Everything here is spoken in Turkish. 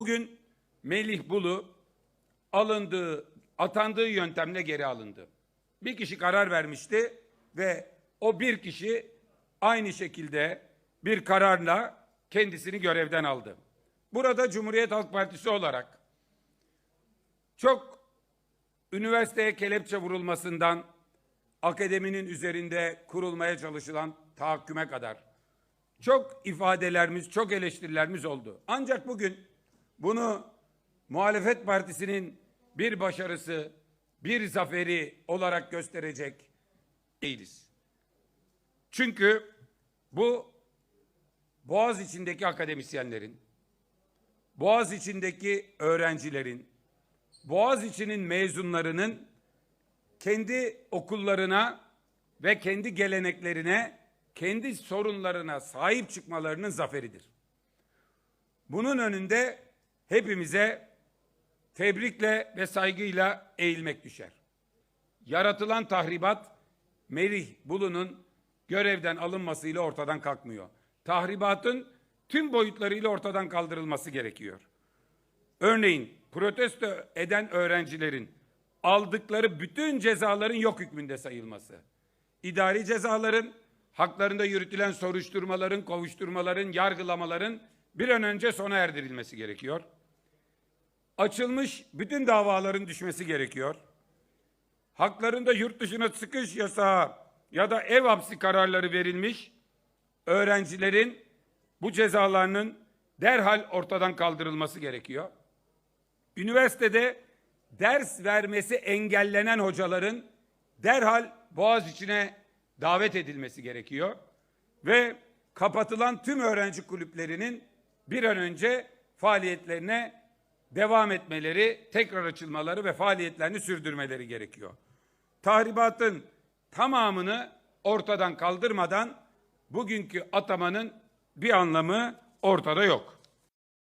Bugün Melih Bulu alındığı, atandığı yöntemle geri alındı. Bir kişi karar vermişti ve o bir kişi aynı şekilde bir kararla kendisini görevden aldı. Burada Cumhuriyet Halk Partisi olarak çok üniversiteye kelepçe vurulmasından akademinin üzerinde kurulmaya çalışılan tahakküme kadar çok ifadelerimiz, çok eleştirilerimiz oldu. Ancak bugün bunu muhalefet partisinin bir başarısı, bir zaferi olarak gösterecek değiliz. Çünkü bu Boğaz içindeki akademisyenlerin, Boğaz içindeki öğrencilerin, Boğaz içinin mezunlarının kendi okullarına ve kendi geleneklerine, kendi sorunlarına sahip çıkmalarının zaferidir. Bunun önünde hepimize tebrikle ve saygıyla eğilmek düşer. Yaratılan tahribat Merih Bulu'nun görevden alınmasıyla ortadan kalkmıyor. Tahribatın tüm boyutlarıyla ortadan kaldırılması gerekiyor. Örneğin protesto eden öğrencilerin aldıkları bütün cezaların yok hükmünde sayılması. İdari cezaların, haklarında yürütülen soruşturmaların, kovuşturmaların, yargılamaların bir an önce sona erdirilmesi gerekiyor. Açılmış bütün davaların düşmesi gerekiyor. Haklarında yurt dışına çıkış yasağı ya da ev hapsi kararları verilmiş öğrencilerin bu cezalarının derhal ortadan kaldırılması gerekiyor. Üniversitede ders vermesi engellenen hocaların derhal Boğaz içine davet edilmesi gerekiyor. Ve kapatılan tüm öğrenci kulüplerinin bir an önce faaliyetlerine devam etmeleri, tekrar açılmaları ve faaliyetlerini sürdürmeleri gerekiyor. Tahribatın tamamını ortadan kaldırmadan bugünkü atamanın bir anlamı ortada yok.